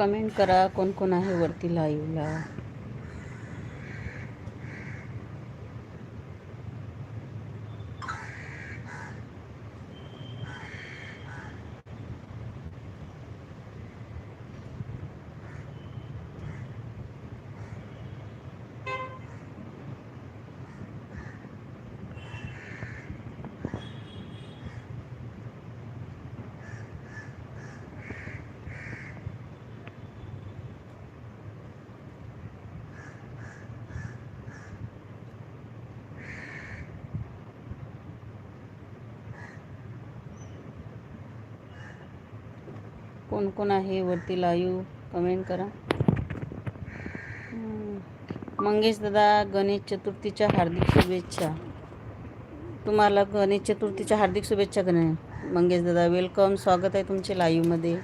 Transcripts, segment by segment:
Comment करा कोण कोण आहे वरती लाईव्हला कोण कोण आहे वरती लाईव्ह? कमेंट करा. मंगेश दादा गणेश चतुर्थीच्या हार्दिक शुभेच्छा. तुम्हाला गणेश चतुर्थीच्या हार्दिक शुभेच्छा गणे मंगेश दादा. वेलकम स्वागत आहे तुमचे लाईव्हमध्ये.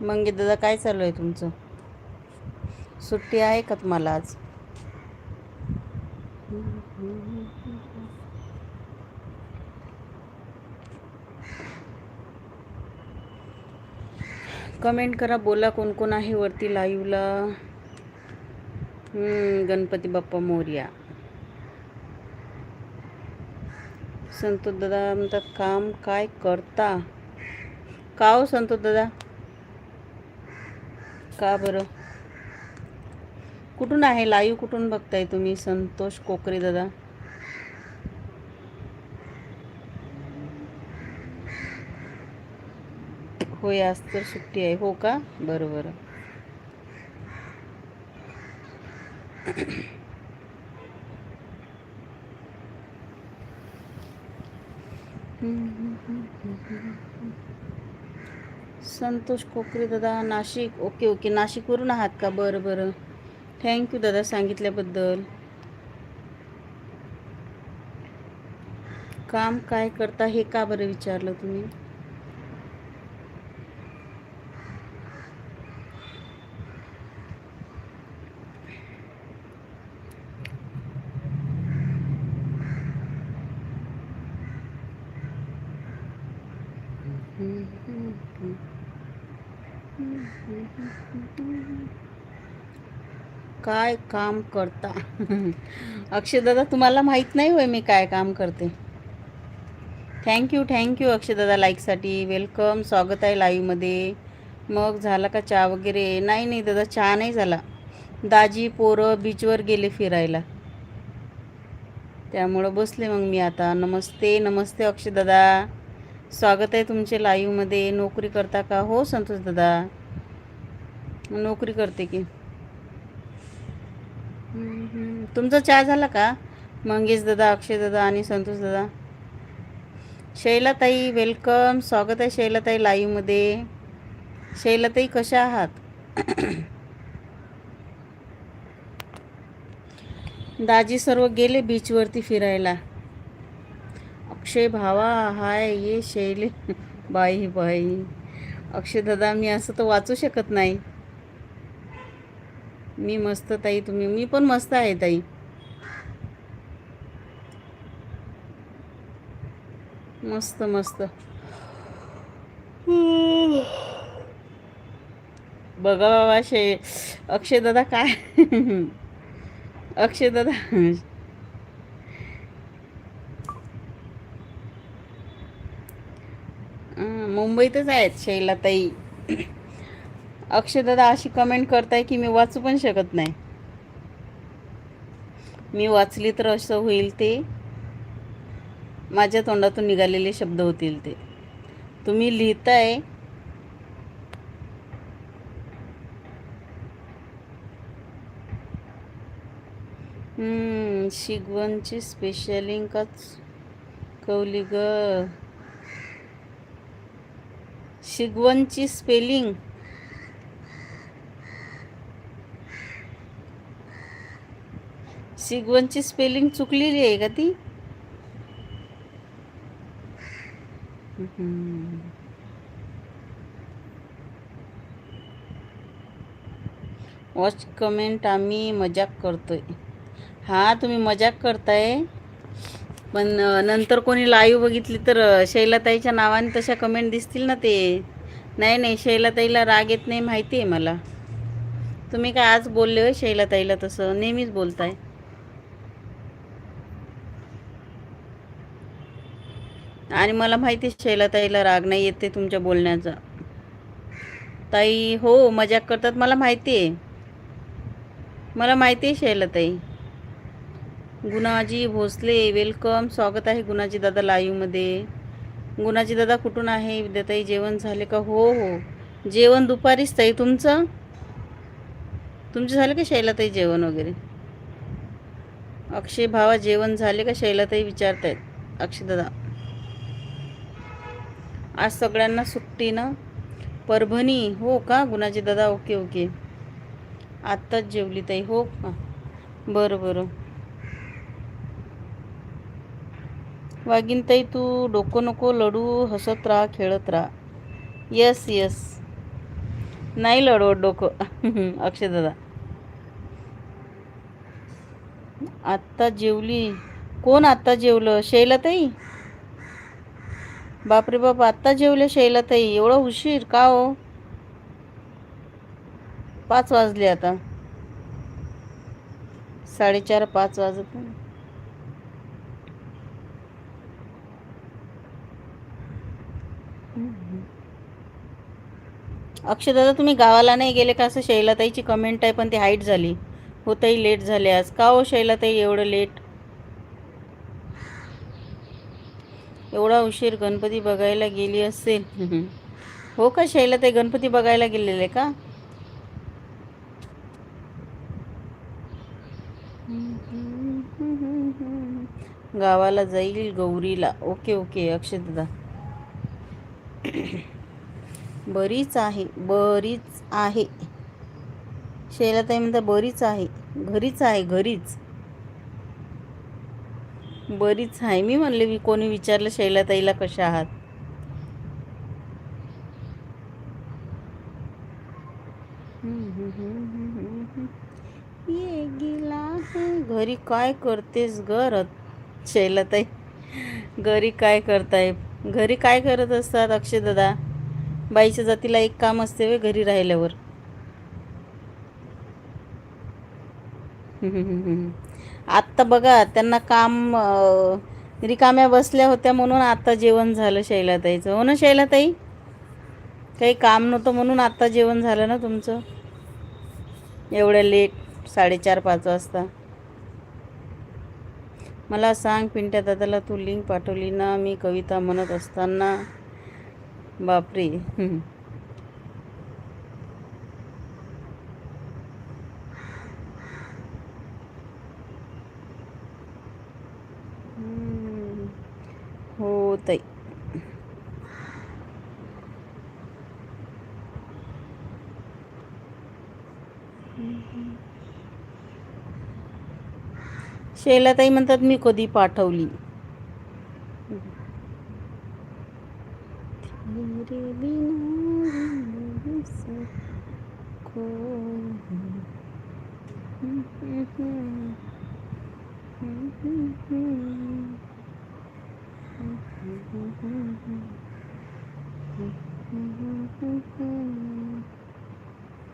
मंगेश दादा काय चालू आहे तुमचं? सुट्टी आहे का तुम्हाला आज? कमेंट करा बोला कोण कोण आहे वरती लाईव्हला गणपती बाप्पा मोर्या. संतोष दादा म्हणतात काम काय करता? का हो संतोष दादा? का बरं? कुठून आहे? लाईव्ह कुठून बघताय तुम्ही संतोष कोकरे दादा? होय आज तर सुट्टी आहे. हो का? बरं बरं. संतोष कोकरे दादा नाशिक. Okay okay. नाशिकवरून आहात का? बरं बरं. थँक्यू दादा सांगितल्याबद्दल. काम काय करता हे का बरं विचारलं तुम्ही? काय काम करता? अक्षयदादा तुम्हाला माहीत नाही होय मी काय काम करते. थँक्यू थँक्यू अक्षयदादा लाईकसाठी वेलकम स्वागत आहे लाईव्हमध्ये मग झाला का चहा वगैरे? नाही नाही दादा चहा नाही झाला. दाजी पोरं बीचवर गेले फिरायला. त्यामुळं बसले मग मी आता. नमस्ते नमस्ते अक्षयदादा. स्वागत आहे तुमचे लाईव्हमध्ये नोकरी करता का? हो संतोष दादा नोकरी करते की. तुमचा चहा झाला का? मंगेश दादा अक्षय दादा आणि संतोष दादा. शैलाताई वेलकम स्वागत आहे शैलाताई लाईव्हमध्ये शैलाताई कशा आहात? दाजी सर्व गेले बीचवरती फिरायला. अक्षय भावा हाय ये शैले. बाई बाई. अक्षय दादा मी असं तर वाचू शकत नाही. मी मस्त ताई तुम्ही मी पण मस्त आहे ताई. मस्त मस्त. बघा बाबा शे अक्षय दादा काय? अक्षय दादा मुंबईतच आहेत शैलाताई अक्षदादा अशी कमेंट करताय की मी वाचू पण शकत नाही. मी वाचली तर असं होईल ते. माझ्या तोंडातून निघालेले शब्द होतील ते. तुम्ही लिहिताय. शिगवणची स्पेशलिंग काच कवली ग? शिगवणची स्पेलिंग शिगवणची स्पेलिंग चुकलेली आहे का ती? वॉच कमेंट आम्ही मजाक करतोय. हां तुम्ही मजाक करताय? पण नंतर कोणी लाईव्ह बघितली तर शैलाताईच्या नावाने तशा कमेंट दिसतील ना ते. नाही नाही शैलाताईला राग येत नाही माहिती आहे मला. तुम्ही काय आज बोलले हो शैलाताईला तसं? नेहमीच बोलताय. आणि मला माहिती आहे शैलाताईला राग नाही येते तुमच्या बोलण्याचा. ताई हो मजाक करतात मला माहिती आहे. मला माहिती आहे शैलाताई. गुणाजी भोसले वेलकम स्वागत आहे गुणाजी दादा लाईव्हमध्ये गुणाजी दादा कुठून आहे? विद्याताई जेवण झाले का? हो हो. जेवण दुपारीच ताई तुमचं? तुमचं झालं का शैलाताई जेवण वगैरे? अक्षय भावा जेवण झाले का? शैलाताई विचारतायत. अक्षय दादा आज सगळ्यांना सुट्टी ना परभणी हो का? गुणाजी दादा ओके ओके. आत्ताच जेवली ताई हो का? बरं बरं. वागिनताई तू डोकं नको लडू हसत राहा खेळत राहा. यस यस नाही लढवत डोकं. अक्षय दादा. आत्ता जेवली. कोण आत्ता जेवलं? शैलाताई बापरे बाप आत्ता जेवले शैलाताई. एवढा उशीर का हो? पाच वाजले आता. साडेचार पाच वाजत नाही. अक्षयदादा तुम्ही गावाला नाही गेले का? असं शैलाताईची कमेंट आहे पण ती हाईट झाली. होतही लेट झाले आज. का हो शैलाताई एवढं लेट एवढा उशीर गणपती बघायला गेली असेल. हो का शैलाताई गणपती बघायला गेलेले का? गावाला जाईल गौरीला. ओके ओके अक्षयदादा बरीच आहे बरीच आहे. शैलाताई म्हणता बरीच आहे. घरीच आहे घरीच. बरीच आहे. मी म्हणले मी कोणी विचारलं शैलाताईला कशा आहात? ये गेला घरी काय करतेस घर शैलाताई घरी काय करताय? घरी काय करत असतात अक्षय दादा? बाईच्या जातीला एक काम असते वे घरी राहिल्यावर? आत्ता बघा त्यांना काम रिकाम्या बसल्या होत्या म्हणून आत्ता जेवण झालं शैलाताईचं. हो ना शैलाताई? काही काम नव्हतं म्हणून आत्ता जेवण झालं ना तुमचं? एवढ्या लेट साडेचार पाच वाजता. मला सांग पिंट्या दादाला तू लिंक पाठवली ना मी कविता म्हणत असताना. बापरे हम्म. हो ताई शैलाताई म्हणतात मी कधी पाठवली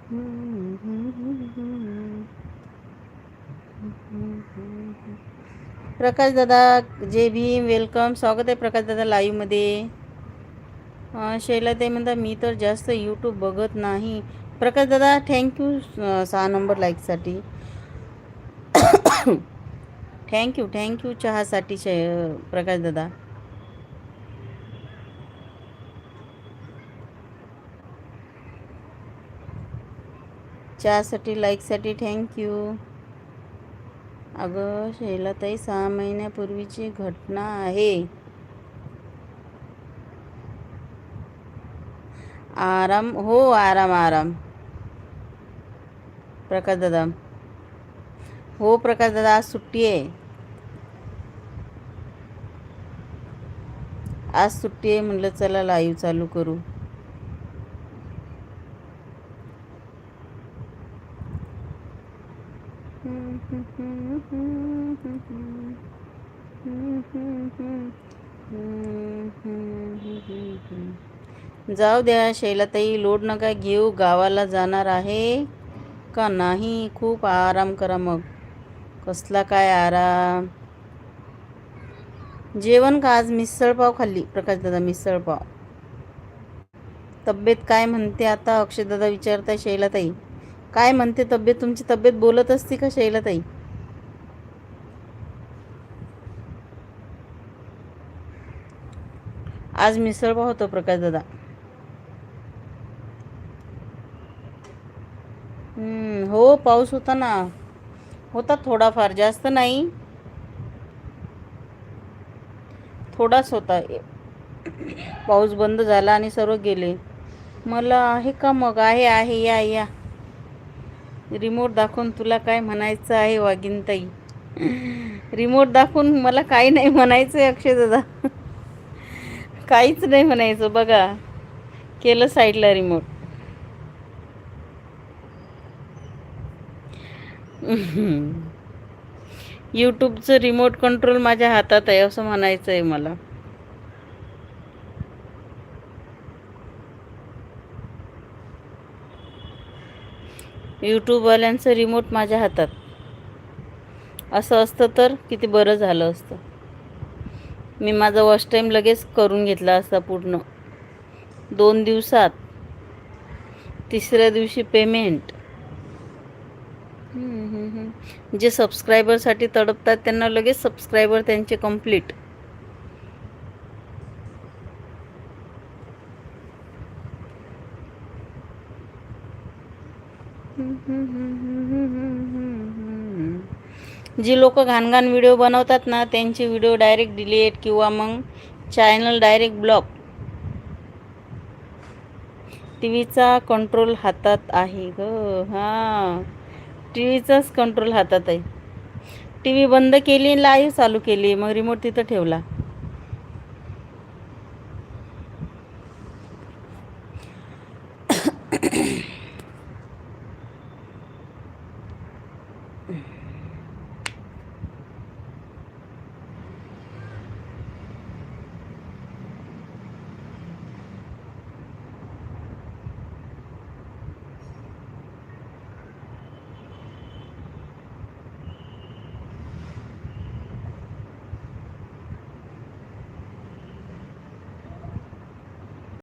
Mm-hmm. प्रकाश दादा जे भीम वेलकम स्वागत आहे प्रकाश दादा लाईव्हमध्ये शैला ते म्हणता मी तर जास्त यूट्यूब बघत नाही. प्रकाश दादा थँक्यू सहा नंबर लाईकसाठी थँक्यू थँक्यू चहासाठी प्रकाश दादा. चहासाठी लाईकसाठी थँक्यू अगं शैलाताई सहा महिन्यापूर्वीची घटना आहे. आराम हो आराम आराम. प्रकाश दादा. हो प्रकाश दादा आज सुट्टी आहे. आज सुट्टी आहे म्हटलं चला लाईव्ह चालू करू. जाऊ द्या शैलाताई. लोड नका घेऊ. गावाला जाणार आहे का नाही? खूप आराम करा मग. कसला काय आराम? जेवण का आज? मिसळपाव खाल्ली. प्रकाशदादा मिसळपाव तब्येत काय म्हणते आता? अक्षयदादा विचारताय शैलाताई. काय म्हणते तब्येत? तुमची तब्येत बोलत असते का शैलाताई? आज मिसळपाव होतो प्रकाशदादा. हो पाऊस होता ना. होता थोडाफार जास्त नाही. थोडाच होता. पाऊस बंद झाला आणि सर्व गेले. मला आहे का मग? आहे आहे या या. रिमोट दाखवून तुला काय म्हणायचं आहे वागिनताई रिमोट दाखवून मला काही नाही म्हणायचं आहे अक्षय दादा. काहीच नाही म्हणायचं. बघा केलं साईडला रिमोट. यूट्यूबचं रिमोट कंट्रोल माझ्या हातात आहे असं म्हणायचं आहे मला. यूट्यूबवाल्यांचं रिमोट माझ्या हातात. असं असतं तर किती बरं झालं असतं. मी माझा वॉश टाईम लगेच करून घेतला असता पूर्ण. दोन दिवसात. तिसऱ्या दिवशी पेमेंट जे सबस्क्रायबरसाठी तडपतात त्यांना लगेच सबस्क्रायबर त्यांचे कंप्लीट जी लोक घाणघाण व्हिडिओ बनवतात ना त्यांचे व्हिडिओ डायरेक्ट डिलीट किंवा मग चॅनल डायरेक्ट ब्लॉक टी व्हीचा कंट्रोल हातात आहे ग हां. टी व्हीचाच कंट्रोल हातात आहे. टी व्ही बंद केली लाईव्ह चालू केली. मग रिमोट तिथं ठेवला.